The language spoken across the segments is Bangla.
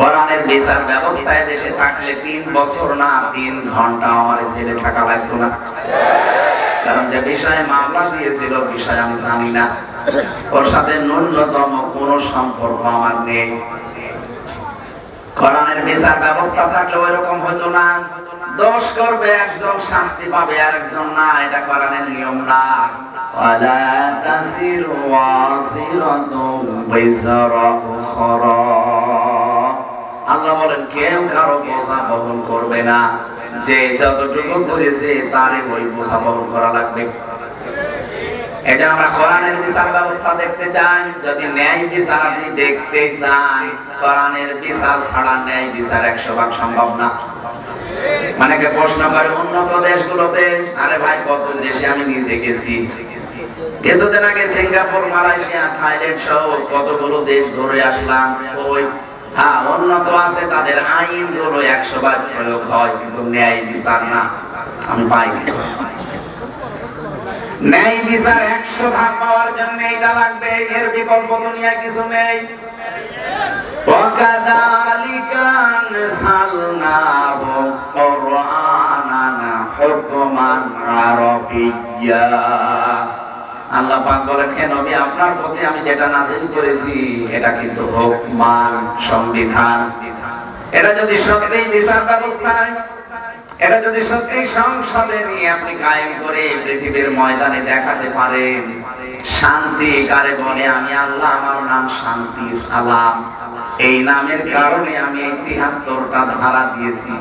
কোরআনের বিচার ব্যবস্থায় দেশে থাকলে তিন বছর না, তিন ঘণ্টা আমার জেলে থাকা লাগতো না। কারণ যে বিষয়ে মামলা দিয়েছিল, বিষয় আমি জানি না। ওর সাথে ন্যূনতম কোনো সম্পর্ক আমার নেই। কোরআনের বিচার ব্যবস্থা থাকলে ওই রকম হতো না। দোষ করবে, একজন শাস্তি পাবে আর একজন না, এটা কোরআনের নিয়ম না। ওয়ালা তাসিরু ওয়াসিরাতুন বিজরা উখরা। আল্লাহ বলেন, কেউ কারও বোঝা বহন করবে না। যে যতটুকু করেছে, তারই ওই বোঝা বহন করা লাগবে। এটা আমরা কোরআনের বিচার ব্যবস্থা দেখতে চাই। যদি ন্যায় বিচার আপনি দেখতে চান, কোরআনের বিচার ছাড়া ন্যায় বিচার একশো ভাগ সম্ভব না। মানে প্রশ্ন করে, উন্নত দেশগুলোতে, আরে ভাই, কত দেশে আমি নিজে গেছি। কিছুদিন আগে সিঙ্গাপুর, মালয়েশিয়া, থাইল্যান্ড সহ কতগুলো দেশ ঘুরে আসলাম। ওই হ্যাঁ উন্নত আছে তাদের আইন গুলো একশো বার প্রয়োগ হয় কিন্তু ন্যায় বিচার না আমি পাইনি ন্যায় বিচার একশো ভাগ পাওয়ার জন্য এটা লাগবে এর বিকল্প দুনিয়া কিছু নেই وكذلك أنزلناه قرآنا حكما عربيا আল্লাহ পাক বলেন হে নবী, আপনার প্রতি আমি যেটা নাজিল করেছি, এটা কিন্তু হোক মান, সংবিধান। এটা যদি বিচার এটা যদি সত্যি সংসদে নিয়ে আপনি কায়েম করে পৃথিবীর ময়দানে দেখাতে শান্তি কারে বলে, আমি আল্লাহ, আমার নাম শান্তি, সালাম। এই নামের কারণে আমি তিহাত্তরটা ধারা দিয়েছি।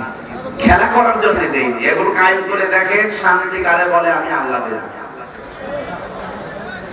খেলা করার জন্য দেই এগুলো কায়েম করে দেখেন, শান্তি কারে বলে, আমি আল্লাহ দেব।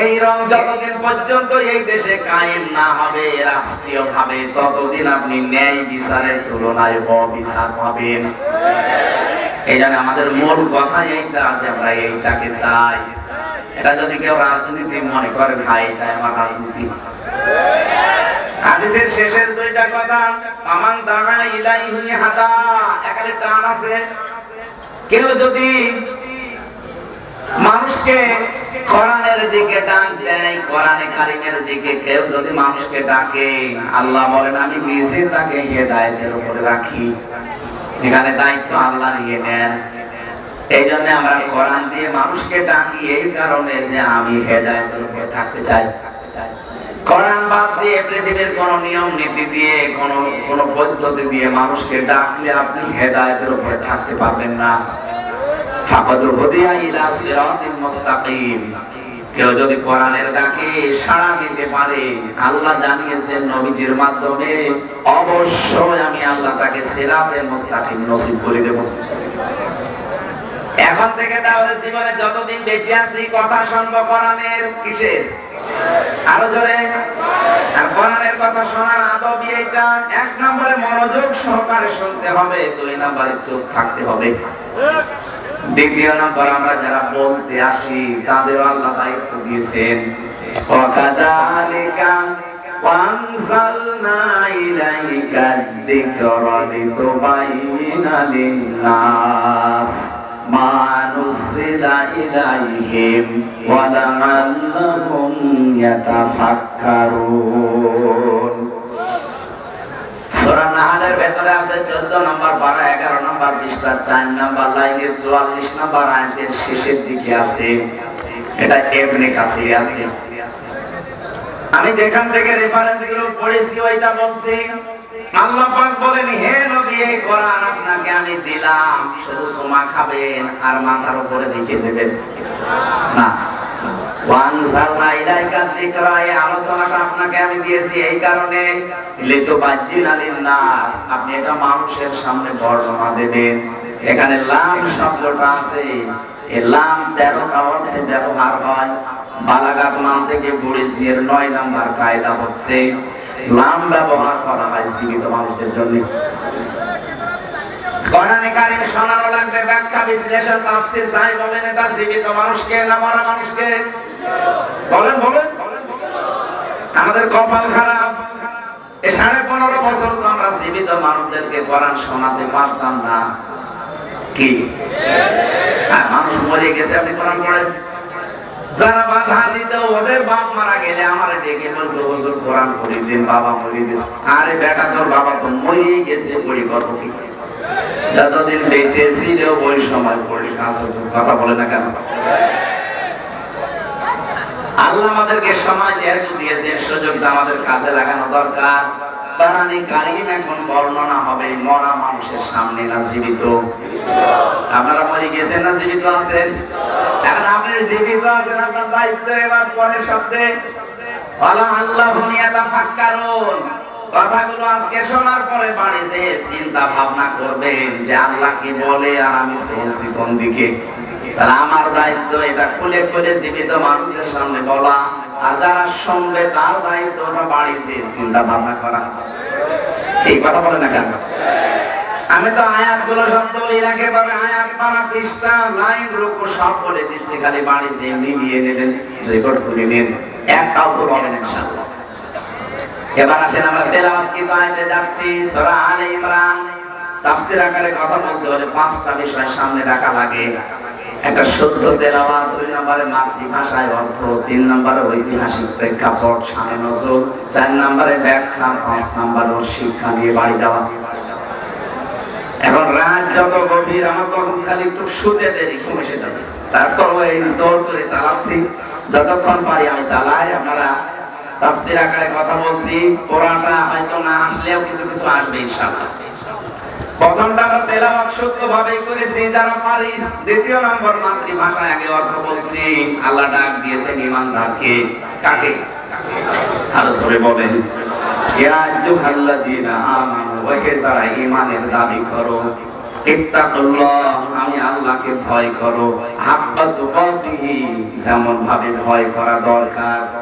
এই রং যতদিন পর্যন্ত এই দেশে কায়েম না হবে রাষ্ট্রীয় ভাবে ততদিন আপনি ন্যায় বিচারের তুলনায় অবিচার পাবেন। এই জন্য আমাদের মূল কথা এইটা আছে আমরা এইটাকে চাই। এটা যদি কেউ রাজনীতি মনে করে, ভাই, এটা আমার রাজনীতি হাদিসের শেষের দুইটা কথা আমান দাগা ইলাইহি হাদা একালে টান আছে। কেউ যদি মানুষকে কোরআনের দিকে ডাক দেয়, কোরআনে কারিমের দিকে কেউ যদি মানুষকে ডাকে, আল্লাহ বলেন, আমি নিজে তাকে হেদায়েতের উপরে রাখি। এখানে দায়িত্ব আল্লাহ নিয়ে নেন। এই জন্য আমরা কোরআন দিয়ে মানুষকে ডাকি, এই কারণে যে আমি হেদায়েতের উপরে থাকতে চাই। কোরআন বাদ দিয়ে পৃথিবীর কোন নিয়ম নীতি দিয়ে, কোন কোন পদ্ধতি দিয়ে মানুষকে ডাকলে আপনি হেদায়েতের উপরে থাকতে পারবেন না। কেউ যদি কোরআনের ডাকে সাড়া দিতে পারে, আল্লাহ জানিয়েছেন নবীজির মাধ্যমে, অবশ্যই আমি আল্লাহ তাকে সিরাতে মুস্তাকিম নসিব করে দেব। এখন থেকে তাহলে জীবনে যতদিন বেঁচে আছি, কথা শুনব কোরআনের কিসের? আরও জোরে? আর কোরআনের কথা শোনার আদব এইটা, এক নম্বরে মনোযোগ সহকারে শুনতে হবে, দুই নম্বরে চুপ থাকতে হবে। দ্বিতীয় নম্বর আমরা যারা বলতে আসি, তাদের আল্লাহ দায়িত্ব দিয়েছেন। ওয়াকাদালিকা ওয়ানসালনা ইলাইকা যিকরা লিতুবাইয়িনা লিন-নাস। মা নুসিলা ইলাইহিম ওয়া লাআল্লাহুম ইয়াতাফাক্কারুন। সূরা নাহলের ভেতরে আছে 14 নম্বর 12 11 নম্বর 20 4 নম্বর লাইনের 44 নম্বর আয়াতের শেষের দিকে আছে। এটা ইবনে কাসির আছে। আমি যেখান থেকে রেফারেন্সগুলো পড়েছি, ওইটা বলছি। আল্লাহ বলেন, হে নবী কোরআন আপনাকে আমি দিলাম। শুধু সুমা খাবেন আর মাথার উপরে দেখে দেবেন। না। আলোচনাটা এখানে লাম শব্দটা আছে লাম তেরোটা অর্থে হয় বালাগাত মান থেকে পড়েছি নয় নাম্বার কায়দা হচ্ছে লাম ব্যবহার করা হয় জীবিত মানুষের জন্য কোরআনে ব্যাখ্যা, বিশ্লেষণ, তাফসীর বলেন এটা জীবিত মানুষকে না মরা মানুষকে? বলেন বলেন। আমাদের কপাল খারাপ। এ সাড়ে পনেরো বছর তো আমরা জীবিত মানুষদেরকে কোরআন শোনাতে পারতাম না। কি? মানুষ মরে গেছে, আপনি কোরআন পড়েন? যারা বাধা বাপ মারা গেলে আমার ডেকে বলতো হুজুর, কোরআন পড়ি দিন বাবা মরে গেছে। আরে বেটা, তোর বাবা তো মরেই গেছে পড়ি কি? যতদিন বেঁচে ছিল ওই সময় পড়ি কাজ হতো। কথা বলে না কেন? আল্লাহ আমাদেরকে সময় দিয়েছেন সুযোগটা আমাদের কাজে লাগানো দরকার। কারিম এখন বর্ণনা হবে, মরা মানুষের সামনে না জীবিত। আপনারা মরে গেছেন না জীবিত আছেন? এখন আপনি জীবিত আছেন, আপনার দায়িত্ব এবার পরে শব্দে। বলা আল্লাহ ভূমিয়াটা ফাক্কারুন। কথাগুলো আজকে শোনার পরে বাড়িতে চিন্তা ভাবনা করবেন যে আল্লাহ কি বলে আর আমি চলছি কোন দিকে। তাহলে আমার দায়িত্ব এটা খুলে খুলে জীবিত মানুষদের সামনে বলা। আর যারা শুনবে তার দায়িত্ব ওটা বাড়িতে চিন্তা ভাবনা করা। ঠিক কথা বলে না কেন? আমি তো আয়াতগুলো সব রাখে পাবে আয়াত পারা পৃষ্ঠা লাইন, রুকু সব বলে দিচ্ছি, খালি বাড়িতে মিলিয়ে নেবেন রেকর্ড করে নেন একটাও তো বলেন ইনশাআল্লাহ। ঐতিহাসিক প্রেক্ষাপট, সামনে নজর, চার নম্বরে ব্যাখ্যা, পাঁচ নম্বর শিক্ষা নিয়ে বাড়ি যাওয়া। এখন রাত যত গভীর, আমার খালি একটু শুতে দেরি, ঘুম এসে যাবে। তারপর ওই জোর করে চালাচ্ছি। যতক্ষণ পারি আমি চালাই, আপনারা তাফসির আকারে কথা বলছি কোরআনটা হয়তো না আসলেও কিছু কিছু আসবে ইনশাআল্লাহ। প্রথমটা করেছি যারা পারি। দ্বিতীয় নম্বর আগে অর্থ বলছি, আল্লাহ ডাক দিয়েছেন ইমানদারকে কাকে? সরে বলেন। ইয়া আইয়ুহাল্লাযীনা আমানু ওয়া দাবি করো আমি আল্লাহকে ভয় করো। তুকাতিহি যেমন ভাবে ভয় করা দরকার।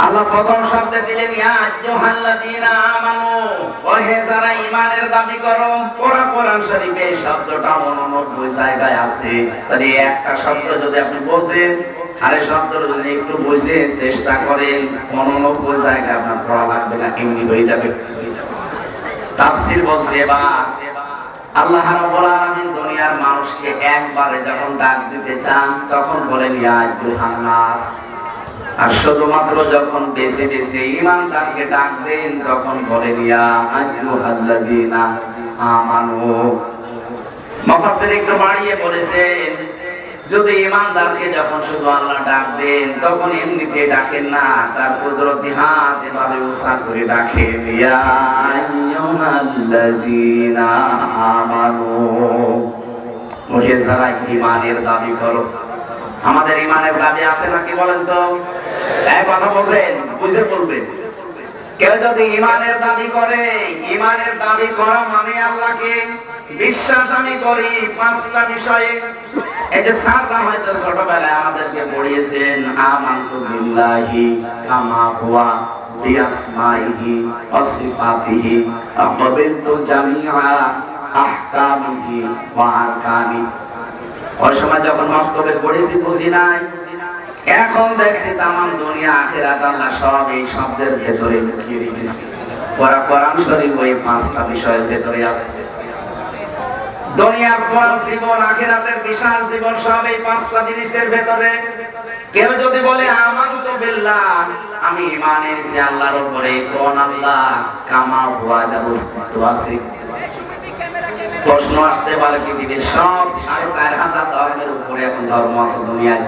আল্লাহ প্রথম শব্দে দিলেন আইয়ুহাল্লাযীনা আমানু। ও যারা ঈমানের দাবি করো, কোরআন কোরআন শরীফে এই শব্দটা 89 জায়গায় আছে। তাহলে একটা শব্দ যদি আপনি বোঝেন আরে শব্দ যদি একটু বুঝে চেষ্টা করেন 89 জায়গায় আপনার পড়া লাগবে না, এমনি হয়ে যাবে। আল্লাহ দুনিয়ার মানুষকে একবারে যখন ডাক দিতে চান, তখন বলেন, ইয়া আর শুধুমাত্র যখন বেছে বেছে ইমানদারকে ডাক দেন তখন আইয়ুহাল্লাযীনা আমানু। একটু বাড়িয়ে বলেছেন, যদি ইমানদারকে যখন শুধু আল্লাহ ডাক দেন তখন এমনিতে ডাকেন না, তার কুদরতি হাত এভাবে করে ডাকেন ইয়া আইয়ুহাল্লাযীনা আমানু। যারা ইমানের দাবি করো আমাদের ইমানের দাবি আছে নাকি বলেন তো? এক কথা বলছেন, বুঝে বলবে। কেউ যদি ইমানের দাবি করে ইমানের দাবি করা মানে আল্লাহকে বিশ্বাস আমি করি। পাঁচটা বিষয়ে এই যে স্যাররা হয়তো ছোটবেলায় আমাদেরকে পড়িয়েছেন, আমানতু বিল্লাহি কামা হুয়া বিআসমাইহি ওয়া সিফাতিহি আকাবিলতু জামিআ আহকামিহি ওয়া আরকানিহি ওই সময় যখন মক্তবে পড়েছি, বুঝি নাই? এখন দেখছি তামাম দুনিয়া, আখেরাত আল্লাহ সব এই শব্দের ভেতরে লুকিয়ে রেখেছি। পড়া কোরআন শরীফ ওই পাঁচটা বিষয়ের ভেতরে আছে। দুনিয়ার কোরআন জীবন, আখেরাতের বিশাল জীবন, সব এই পাঁচটা জিনিসের ভেতরে। কেউ যদি বলে, আমানত বিল্লাহ আমি ঈমান এনেছি আল্লাহর উপরে, কোন আল্লাহ কামা হুয়া যা আছে। প্রশ্ন আসতে পারে পৃথিবীর সব সাড়ে চার হাজার ধর্মের উপরে এখন ধর্ম আছে দুনিয়ায়।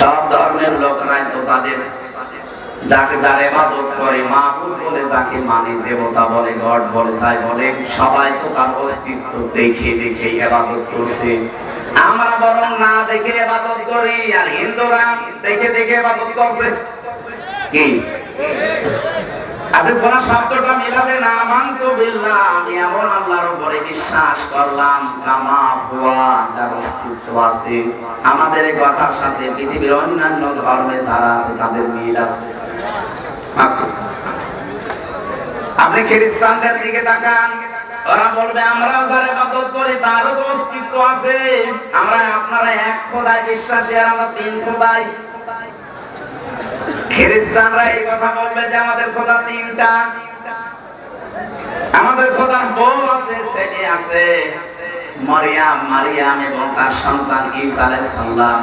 সব ধর্মের লোকরাই তো তাদের। যাকে যার এবাদত করে, মাহবুব বলে, যাকে মানে দেবতা বলে, গড বলে, যাই বলে, সবাই তো তার অস্তিত্ব দেখে দেখে এবাদত করছে। আমরা বরং না দেখে এবাদত করি, আর হিন্দুরা দেখে দেখে এবাদত করছে। কি? আপনি কোন শব্দটা মিলাবেন আমান্ত বিল্লাহ। আমি এমন আল্লাহর উপরে বিশ্বাস করলাম, কামা হুয়া যার অস্তিত্ব আছে। আমাদের এই কথার সাথে পৃথিবীর অন্যান্য ধর্মে যারা আছে, তাদের মিল আছে। আপনি খ্রিস্টানদের দিকে তাকান, ওরা বলবে, আমরাও যার ইবাদত করি, তারও তো অস্তিত্ব আছে। আমরা আপনারা এক খোদায় বিশ্বাসী আর আমরা তিন খোদায় খ্রিস্টানরা এই কথা বলবে যে আমাদের খোদা তিনটা আমাদের খোদার বউ আছে, ছেলে আছে। মরিয়াম, মারিয়াম এবং তার সন্তান ঈসা আলাইহিস সালাম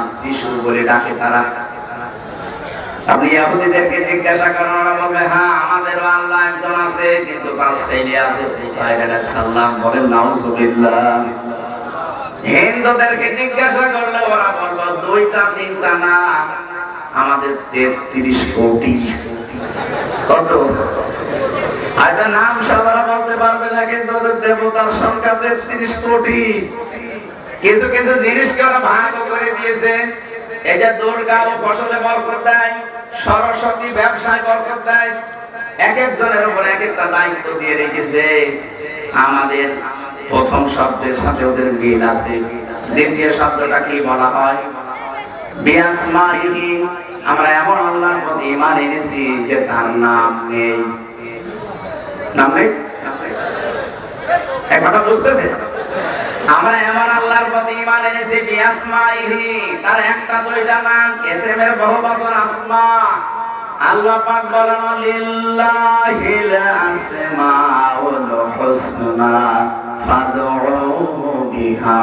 বলে ডাকে তারা। আপনি ইহুদিদেরকে জিজ্ঞাসা করেন, ওরা বলবে হ্যাঁ আমাদেরও আল্লাহ একজন আছে, কিন্তু তার ছেলে আছে উসাইর আলাইহিস বলেন, নাউজুবিল্লাহ। হিন্দুদেরকে জিজ্ঞাসা করলে ওরা বলল, দুইটা তিনটা না। আমাদের তেত্রিশ কোটি। কত? হয়তো নাম সবাই বলতে পারবে না, কিন্তু ওদের দেবতার সংখ্যা তেত্রিশ কোটি। কিছু কিছু জিনিসকে ওরা করে দিয়েছে এই যে ফসলে বরকত দেয়, সরস্বতী ব্যবসায় বরকত দেয়, এক একজনের উপর এক একটা দায়িত্ব দিয়ে রেখেছে। আমাদের প্রথম শব্দের সাথে ওদের মিল আছে। দ্বিতীয় শব্দটা কি বলা হয়? বিয়াসমাইহি আমরা এমন আল্লাহর প্রতি ঈমান এনেছি যে তার নাম নেই। নাম নেই? এক কথা বুঝতেছে আমরা এমন আল্লাহর প্রতি ঈমান এনেছি বিয়াসমাইহি তার একটা দুইটা নাম এসএম এর বহু আসমা। আল্লাহ পাক বলেন, লিল্লাহিল আসমাউল হুসনা, ফাদউ বিহা।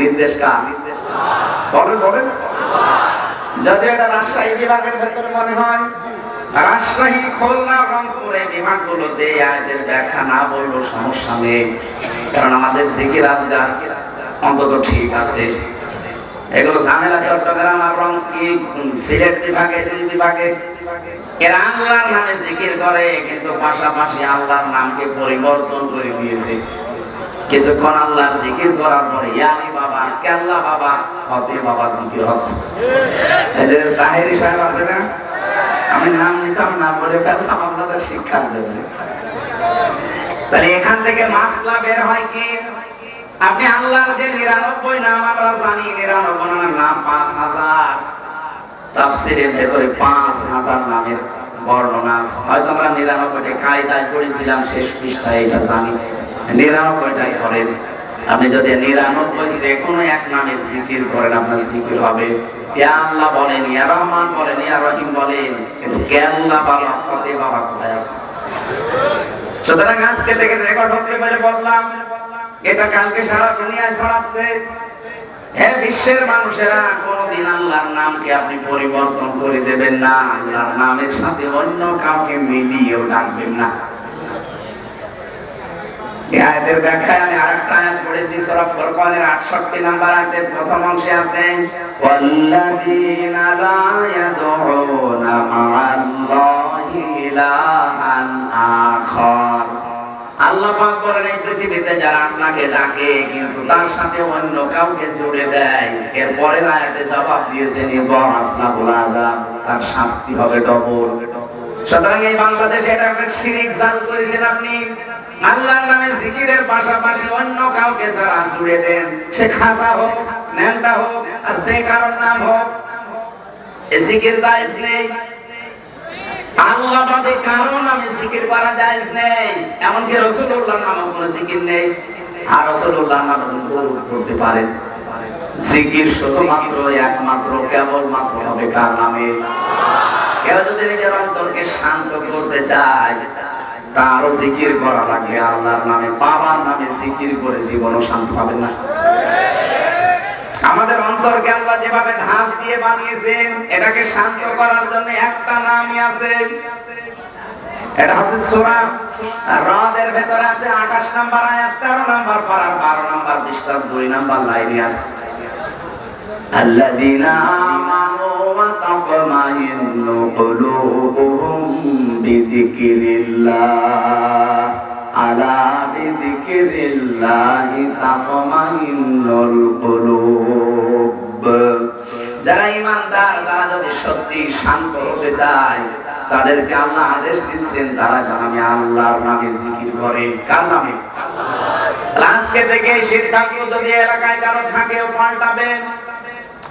নির্দেশ কার? বলেন বলেন যদি এটা রাজশাহী বিভাগের মনে হয়, রাজশাহী, খুলনা, রংপুরে না বললেও সমস্যা নেই। কারণ আমাদের জিকির আজগার অন্তত ঠিক আছে। এগুলো ঝামেলা চট্টগ্রাম আর কি সিলেট বিভাগে দুই বিভাগে? এরা আল্লাহর নামে জিকির করে, কিন্তু পাশাপাশি আল্লাহর নামকে পরিবর্তন করে দিয়েছে। কিছুক্ষণ আল্লাহ জিকির করার পরে ইয়ালি বাবা কেল্লা বাবা? হতে বাবা, জিকির হচ্ছে। যে তাহেরি সাহেব আছে না? আমি নাম নিতাম না, বলে ফেলতাম আপনাদের শিক্ষা দেবে। তাহলে এখান থেকে মাসলা বের হয় কি? আপনি আল্লাহর যে নিরানব্বই নাম আমরা জানি, নিরানব্বই নাম পাঁচ হাজার। তাফসিরের ভেতরে পাঁচ হাজার নামের বর্ণনা আছে। হয়তো আমরা নিরানব্বইটা কায়দায় পড়েছিলাম, শেষ পৃষ্ঠায় এটা জানি। নিরানব্বইটাই করেন আপনি যদি নিরানব্বই যে কোনো এক নামের জিকির করেন, আপনার জিকির হবে। ইয়া বলেন, ইয়া রহমান বলেন, ইয়া রহিম বলেন, কিন্তু কেল্লা বাবা ফতে বাবা, কোথায় আছে? সুতরাং আজকে থেকে রেকর্ড হচ্ছে বলে বললাম, এটা কালকে সারা দুনিয়ায় ছড়াচ্ছে। হ্যাঁ বিশ্বের মানুষেরা, কোনদিন আল্লাহর নামকে আপনি পরিবর্তন করে দেবেন না। আল্লাহর নামের সাথে অন্য কাউকে মিলিয়েও ডাকবেন না। আয়াতের ব্যাখ্যায় আমি আরেকটা আয়াত পড়েছি, সূরা ফুরকানের 68 নাম্বার আয়াতের প্রথম অংশে আছে, ওয়াল্লাযীনা লা ইয়াদউনা মা'আল্লাহি ইলাহান আখার। আল্লাহ পাক বলেন, এই পৃথিবীতে যারা আপনাকে ডাকে, কিন্তু তার সাথে অন্য কাউকে জুড়ে দেয় এর পরের আয়াতে জবাব দিয়েছেন এবং আপনার আযাব, তার শাস্তি হবে ডবল। সুতরাং এই বাংলাদেশে এটা একটা শিরিক চালু করেছেন আপনি। আল্লাহর নামে জিকিরের পাশাপাশি অন্য কাউকে যারা জুড়ে দেন। সে খাজা হোক ন্যাংটা হোক, আর যে কারোর নাম হোক জিকির জায়েজ নেই। জিকির করা জায়েজ নেই। হবে কার নামে? কেউ শান্ত করতে চায় তারও জিকির করা লাগবে আল্লাহর নামে বাবার নামে জিকির করে জীবনও শান্ত হবে না আমাদের অন্তরকে আল্লাহ যেভাবে ধাস দিয়ে বানিয়েছেন এটাকে শান্ত করার জন্য একটা নামই আছে এটা হচ্ছে সূরা রাদের ভেতরে আছে 28 নাম্বার আয়াত 13 নাম্বার পারা 12 নাম্বার পৃষ্ঠার 2 নাম্বার লাইনে আছে الذين آمنوا وتطمئن قلوبهم যারা ইমানদার তারা সত্যি শান্ত হতে চায়, তাদেরকে আল্লাহ আদেশ দিচ্ছেন, তারা আমি আল্লাহর নামে জিকির করে। কার নামে? আজকে থেকে সিদ্ধান্ত যদি এলাকায় কারও থাকে পাল্টাবেন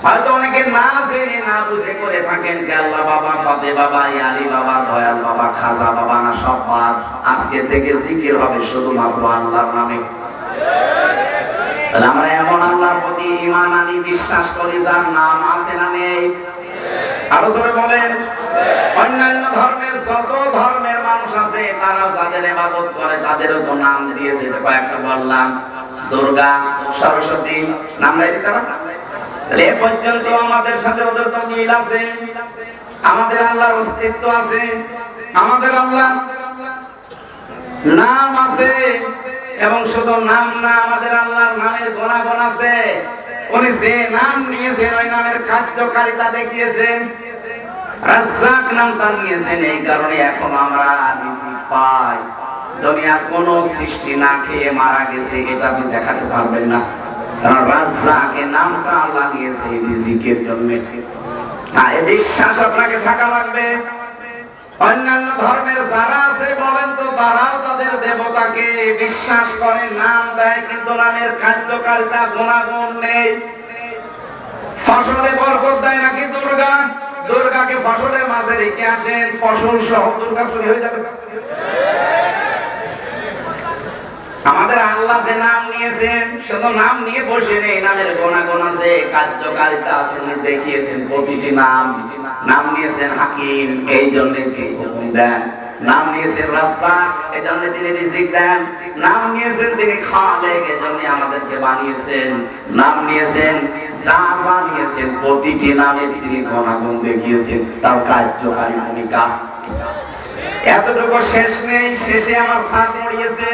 হয়তো অনেকে না জেনে না বুঝে করে থাকেন আল্লাহ বাবা, ফাতে বাবা আলী বাবা, দয়াল বাবা, খাজা বাবা না সব বাদ আজকে থেকে জিকির হবে শুধুমাত্র আল্লাহর নামে। আমরা এমন আল্লাহর প্রতি ইমান আনি, বিশ্বাস করি যার নাম আছে না নেই। আরও জোরে বলেন। অন্যান্য ধর্মের যত ধর্মের মানুষ আছে, তারা যাদের ইবাদত করে, তাদেরও তো নাম দিয়েছে। কয়েকটা বললাম, দুর্গা, সরস্বতী, নাম রাখি তারা। তাহলে এ পর্যন্ত আমাদের সাথে ওদের তো মিল আছে? আমাদের আল্লাহর অস্তিত্ব আছে? আমাদের আল্লাহ নাম আছে এবং শুধু নাম না, আমাদের আল্লাহর নামের আছে। উনি যে নাম নিয়েছেন, ওই নামের কার্যকারিতা দেখিয়েছেন। রাজ্জাক নাম তার নিয়েছেন, এই কারণে এখন আমরা রিজিক পাই। দুনিয়ার কোন সৃষ্টি না খেয়ে মারা গেছে, এটা আপনি দেখাতে পারবেন না। কারণ রাজ্জাকের নামটা আল্লাহ এই রিজিকের জন্য। এই বিশ্বাস আপনাকে থাকা লাগবে। অন্যান্য ধর্মের যারা আছে, বলেন তো, তারাও তাদের দেবতাকে বিশ্বাস করে, নাম দেয়, কিন্তু নামের কার্যকারিতা গুণাগুণ নেই। ফসলে বরকত দেয় নাকি দুর্গা? দুর্গাকে ফসলের মাঝে রেখে আসেন, ফসল সহ দুর্গা চুরি হয়ে যাবে। আমাদের আল্লাহ যে নাম নিয়েছেন শুধু নাম নিয়ে বসে নেই, নামের গুণাগুণ আছে, কার্যকারিতা আছে দেখিয়েছেন প্রতিটি নাম। নাম নিয়েছেন হাকিম, এই জন্য দেন। নাম নিয়েছেন রাজ্জাক, এই জন্য তিনি রিজিক দেন। নাম নিয়েছেন তিনি খালেক, এই জন্য আমাদেরকে বানিয়েছেন। নাম নিয়েছেন, যা যা নিয়েছেন, প্রতিটি নামে তিনি গুণাগুণ দেখিয়েছেন, তার কার্যকারী ভূমিকা এতটুকু শেষ নেই, শেষে আমার শ্বাস মরিয়েছে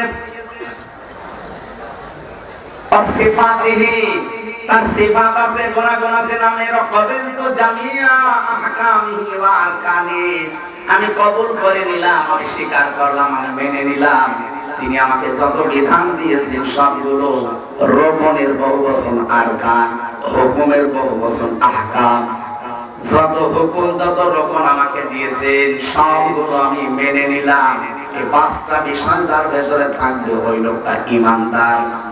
আমি কবুল করে নিলাম, আমি স্বীকার করলাম, আমি মেনে নিলাম। তিনি আমাকে যত বিধান দিয়েছেন সবগুলো, রোপণের বহু বচন আরকান, হুকুমের বহু বচন আহকাম। যত হুকুম, যত রকম আমাকে দিয়েছেন, সবগুলো আমি মেনে নিলাম। এই পাঁচটা বিষয় যার ভেতরে থাকবে ওই লোকটা ইমানদার।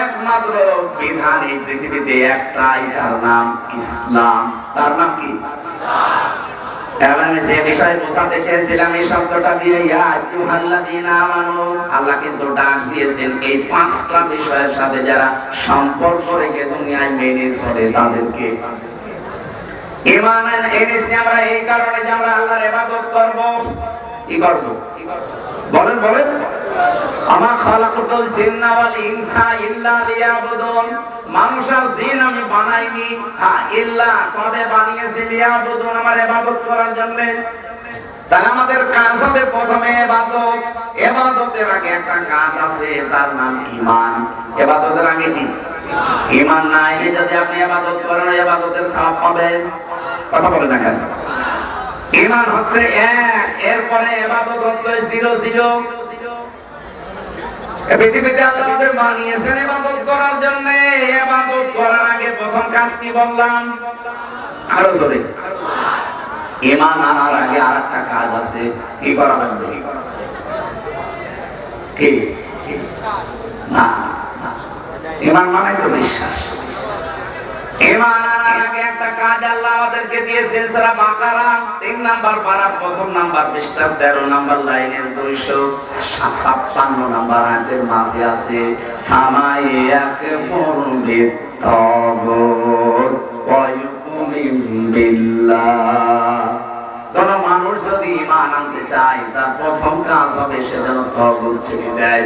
একমাত্র বিধান এই পৃথিবীতে একটাই, তার নাম ইসলাম। তার নাম কি? যে বিষয় বোঝাতে চেয়েছিলাম এই শব্দটা দিয়ে আল্লাহ কিন্তু ডাক দিয়েছেন এই পাঁচটা বিষয়ের সাথে যারা সম্পর্ক রেখে দুনিয়ায় মেনে চলে তাদেরকে। এনেছি আমরা এই কারণে যে আমরা আল্লাহর ইবাদত করব। কি করব? বলেন বলেন। আমা খালাকুল জিন্না ওয়াল ইনসা ইল্লা লিয়াবুদুন। মানুষ আর জিন আমি বানাইনি। ইল্লা, কবে বানিয়েছি লিয়াবুদুন আমার ইবাদত করার জন্য। তাহলে আমাদের কাজ হবে প্রথমে ইবাদত ইবাদতের আগে একটা কাজ আছে, তার নাম ঈমান। ইবাদতের আগে কি? ঈমান নাই যদি আপনি ইবাদত করেন ইবাদতের সওয়াব পাবেন কথা বলে না কেন? ঈমান হচ্ছে এক, এরপরে ইবাদত হচ্ছে জিরো জিরো। পৃথিবীতে করার জন্য। করার আগে প্রথম কাজ কি বললাম? আরও আনার আগে আরেকটা কাজ আছে। কি করা লাগবে? কি? না না। ঈমান মানে তো বিশ্বাস। ঈমান আনার আগে একটা কাজ আল্লাহ আমাদেরকে দিয়েছে সূরা বাকারা, তিন নাম্বার পারার প্রথম নাম্বার পৃষ্ঠা 13 নাম্বার লাইনের 256 নাম্বার আয়াতের মাঝে আছে ফামাই ইয়াকফুর বিত্তাগুত ওয়া বিল্লাহ। কোন মানুষ যদি ঈমান আনতে চায়, তার প্রথম কাজ হবে সে যেন তগুত ছেড়ে দেয়।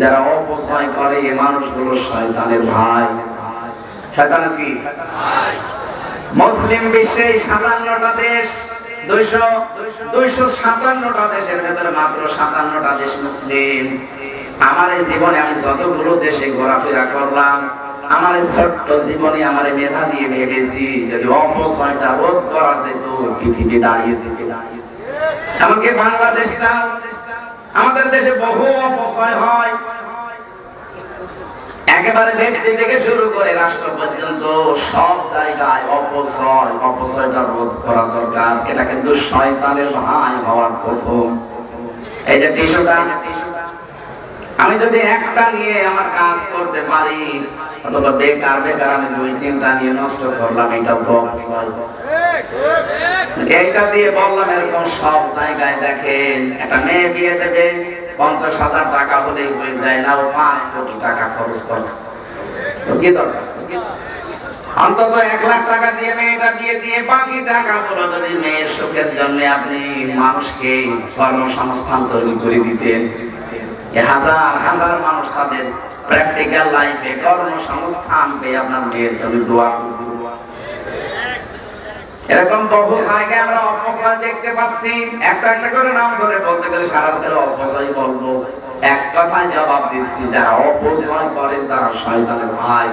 যারা অপচয় করে এই মানুষগুলো শয়তানের ভাই। শয়তানের কি? মুসলিম বিশ্বে সাতান্নটা দেশ, দুইশো সাতান্নটা দেশের ভেতরে মাত্র সাতান্নটা দেশ মুসলিম। আমার এই জীবনে আমি যতগুলো দেশে ঘোরাফেরা করলাম, আমার ছোট্ট জীবনে আমার মেধা দিয়ে ভেবেছি, যদি অপচয়টা রোধ করা যেত, পৃথিবী দাঁড়িয়ে এমনকি বাংলাদেশটা আমাদের দেশে বহু অপচয় হয়। একেবারে ব্যক্তি থেকে শুরু করে রাষ্ট্র পর্যন্ত সব জায়গায় অপচয়, অপচয়টা রোধ করা দরকার। এটা কিন্তু শয়তানের ভাই হওয়ার প্রথম। এই যে টিস্যুটা, আমি যদি একটা নিয়ে আমার কাজ করতে পারি অথবা বেকার দুই তিনটা নিয়ে নষ্ট করলাম, এটা এইটা দিয়ে বললাম, এরকম সব জায়গায় দেখেন, একটা মেয়ে বিয়ে দেবে, পঞ্চাশ হাজার টাকা হলেই হয়ে যায় না ও পাঁচ কোটি টাকা খরচ করছে। কি দরকার? অন্তত এক লাখ টাকা দিয়ে মেয়েটা বিয়ে দিয়ে বাকি যদি মেয়ের সুখের জন্য আপনি মানুষকে কর্মসংস্থান তৈরি করে দিতেন হাজার হাজার মানুষ তাদের প্র্যাকটিক্যাল লাইফে কর্মসংস্থান পেয়ে আপনার মেয়ের জন্য দোয়া। এরকম বহু জায়গায় আমরা অপচয় দেখতে পাচ্ছি। একটা একটা করে নাম ধরে বলতে গেলে সারা ধরে অপচয় বলব। এক কথায় জবাব দিচ্ছি, যারা অপচয় করেন তারা শয়তানের ভাই।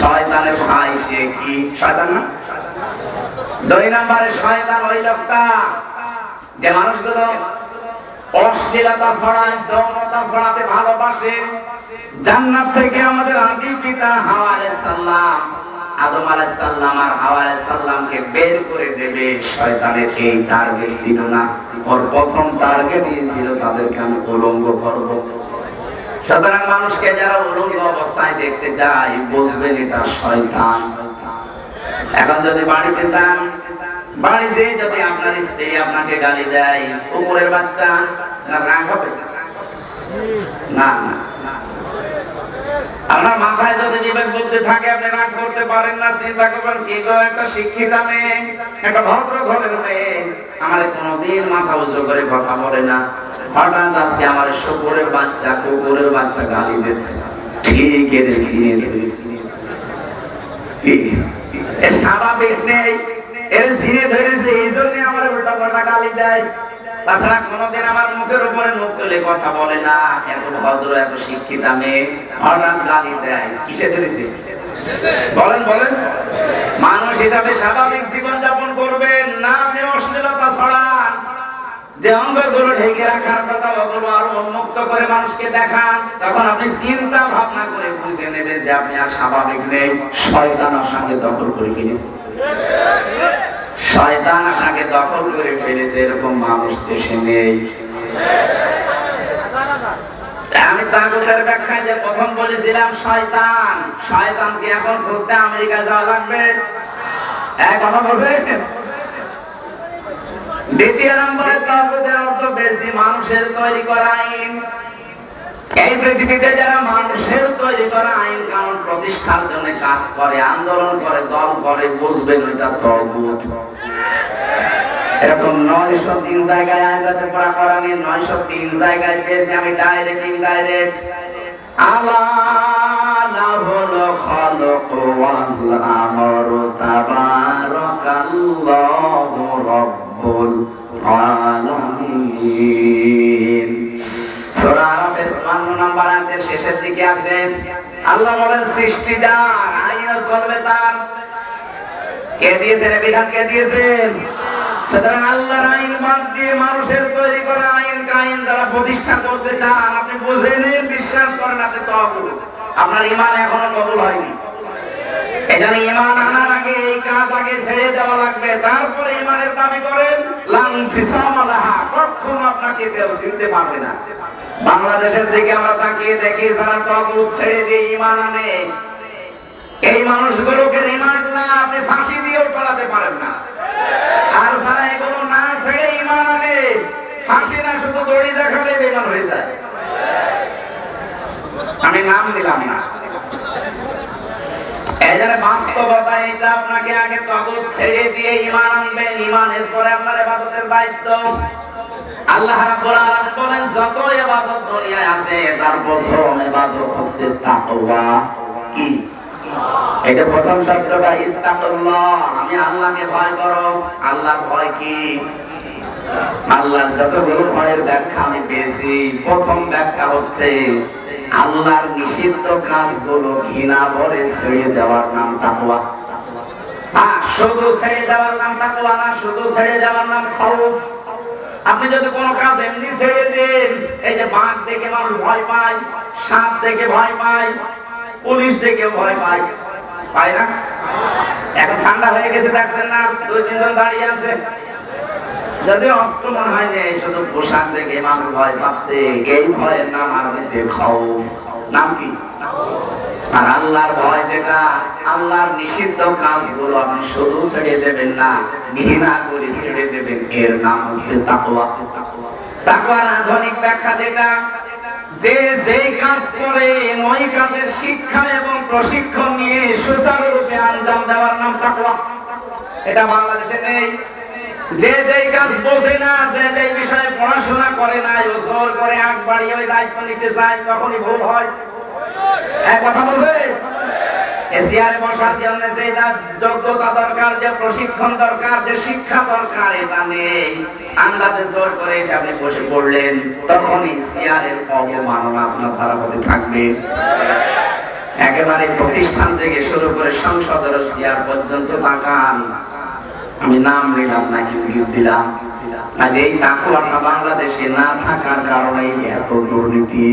শয়তানের ভাই সে কি? শয়তান না? দুই নম্বরে শয়তান ওই লোকটা। যে মানুষগুলো অশ্লীলতা ছড়ায়, যৌনতা ছড়াতে ভালোবাসে। জান্নাত থেকে আমাদের আদি পিতা হাওয়া আলাইহিস সালাম আদম আলাইহিস সালাম আর হাওয়া আলাইহিস সালামকে বের করে দেবে। শয়তানের এই টার্গেট ছিল না। ওর প্রথম টার্গেট ছিল তাদেরকে আমি উলঙ্গ করব। সাধারণ মানুষকে যারা উলঙ্গ অবস্থায় দেখতে চায়, বুঝবেন এটা শয়তান। এখন যদি বাড়িতে যান বাড়ি যদি আপনার স্ত্রী আপনাকে গালি দেয় উপরের বাচ্চা রাগ হবে? না না। আপনার মাথায় যদি বিবেক বুদ্ধি থাকে, আপনি রাগ করতে পারেন না, চিন্তা করবেন, কি গো, একটা শিক্ষিতা মেয়ে, একটা ভদ্র ঘরের মেয়ে, আমার কোনোদিন মাথা উঁচু করে কথা বলে না। হঠাৎ আজকে আমার শুকুরের বাচ্চা, কুকুরের বাচ্চা গালি দিচ্ছে। ঠিক এর স্বাভাবিক নেই এর ধরেছে, এই আমার গালি দেয়। তাছাড়া কোনোদিন আমার মুখের উপরে মুখ তুলে কথা বলে না। এত ভদ্র, এত শিক্ষিত মেয়ে হঠাৎ গালি দেয়। কিসে ধরেছে? বলেন বলেন। মানুষ হিসাবে স্বাভাবিক জীবন যাপন করবেন, না আপনি অশ্লীলতা ছড়ান। যে অঙ্গগুলো ঢেকে রাখার কথা ওগুলো আরও উন্মুক্ত করে মানুষকে দেখান, তখন আপনি চিন্তা ভাবনা করে বুঝে নেবেন যে আপনি আর স্বাভাবিক নেই। শয়তান আপনাকে দখল করে ফেলেছে। শয়তান আপনাকে দখল করে ফেলেছে এরকম মানুষ দেশে নেই। আমি তাগুতের ব্যাখ্যায় যে প্রথম বলেছিলাম, শয়তান। শয়তানকে এখন খুঁজতে আমেরিকা যাওয়া লাগবে। এক কথা বোঝেন দ্বিতীয় নম্বরে তাগুতের অর্থ বেশি, মানুষের তৈরি করা আইন। এই পৃথিবীতে যারা মানুষের তৈরি করা আইন কানুন প্রতিষ্ঠার জন্য কাজ করে, আন্দোলন করে, দল করে বুঝবেন ওইটা তরবুজ। এরকম নয়শো তিন জায়গায় আইন আছে পড়া করা নিয়ে নয়শো তিন জায়গায় পেয়েছি আমি ডাইরেক্ট ইনডাইরেক্ট আল্লাহ হলো খলক ওয়াল আমর, তাবারাকাল্লাহু রব্বুল আলামিন। সূরা আরাফের 52 নম্বর আয়াতের শেষের দিকে আছে। আল্লাহ বলেন সৃষ্টিদার আইন চলবে তার কে দিয়েছেন বিধান? কে দিয়েছেন? সুতরাং আল্লাহর আইন বাদ দিয়ে মানুষের তৈরি করা আইন কাইন দ্বারা প্রতিষ্ঠা করতে চান, আপনি বুঝে নিন, বিশ্বাস করেন, আপনি আপনার ইমান এখনও কবুল হয়নি। এখানে ইমান আনার আগে এই কাজ আগে ছেড়ে দেওয়া লাগবে। তারপরে ইমানের দাবি করেন লাং ফিসামালাহা কখনো আপনাকে কেউ চিনতে পারবে না। বাংলাদেশের দিকে আমরা তাকিয়ে দেখি, যারা তগুত ছেড়ে দিয়ে ইমান আনে, এই মানুষগুলোকে রিমান্ড না, আপনি ফাঁসি দিয়েও পালাতে পারেন না। আর যারা এগুলো না ছেড়ে ইমান আনে, ফাঁসি না, শুধু দড়ি দেখালে বেমান হয়ে যায়। আমি নাম দিলাম না। এই বাস্তবতা এটা আপনাকে আগে তগত ছেড়ে দিয়ে ইমান আনবেন ইমানের পরে আপনার ইবাদতের দায়িত্ব। আল্লাহ রাব্বুল আলামিন বলেন যত ইবাদত দুনিয়ায় আছে, তার প্রথম ইবাদত হচ্ছে তাকওয়া। কি? এটা প্রথম শব্দটা ইত্তাকুল্লাহ। আমি আল্লাহকে ভয় করো। আল্লাহর ভয় কি? আল্লাহর যতগুলো ভয়ের ব্যাখ্যা আমি পেয়েছি, প্রথম ব্যাখ্যা হচ্ছে আল্লাহর নিষিদ্ধ কাজগুলো ঘৃণা ভরে ছেড়ে দেওয়ার নাম তাকওয়া। শুধু ছেড়ে নাম তাকওয়া না, শুধু ছেড়ে নাম আপনি যদি কোনো কাজ এমনি ছেড়ে দেন, এই যে বাঘ দেখে মানুষ ভয় পায়, সাপ দেখে ভয় পায়, পুলিশ দেখে ভয় পায় পায় না? এখন ঠান্ডা হয়ে গেছে, দেখছেন না? দুই, তিনজন দাঁড়িয়ে আছে। যদিও অস্ত্র মনে হয় যে শুধু পোশাক দেখে মানুষ ভয় পাচ্ছে এই ভয়ের নাম আরবিতে খৌফ। নাম কি? আর আল্লাহর ভয় যেটা, আল্লাহর নিষিদ্ধ কাজগুলো আপনি শুধু ছেড়ে দেবেন না, ঘৃণা করে ছেড়ে দেবেন। এর নাম হচ্ছে তাকওয়া। তাকওয়ার আধুনিক ব্যাখ্যা যেটা, যে যেই কাজ করে, ওই কাজের শিক্ষা এবং প্রশিক্ষণ নিয়ে সুচারুরূপে আঞ্জাম দেওয়ার নাম তাকওয়া। এটা বাংলাদেশে নেই। যে যেই কাজ বোঝে না, যে যেই বিষয়ে পড়াশোনা করে না জোর করে আগ বাড়িয়ে ওই দায়িত্ব নিতে চায়, তখনই ভুল হয়। এক কথা জন্য যে যোগ্যতা দরকার, যে প্রশিক্ষণ দরকার, যে শিক্ষা দরকার, এটা নেই। আন্দাজে জোর করে বসে পড়লেন আপনার দ্বারা হতে থাকবে। একেবারে প্রতিষ্ঠান থেকে শুরু করে সংসদের পর্যন্ত তাকান। আমি নাম নিলাম না ইঙ্গিত দিলাম। আজ এই তাকুয়াটা বাংলাদেশে না থাকার কারণে এত দুর্নীতি।